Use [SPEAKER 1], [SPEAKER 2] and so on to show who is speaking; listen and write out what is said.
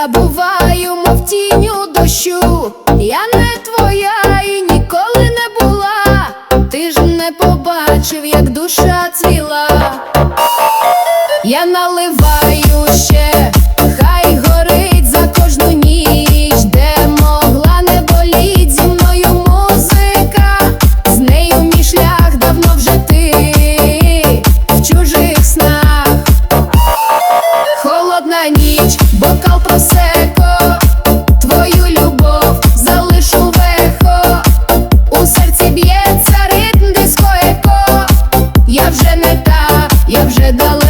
[SPEAKER 1] забуваю, мов тіню, дощу, я не твоя і ніколи не була, ти ж не побачив, як душа. é.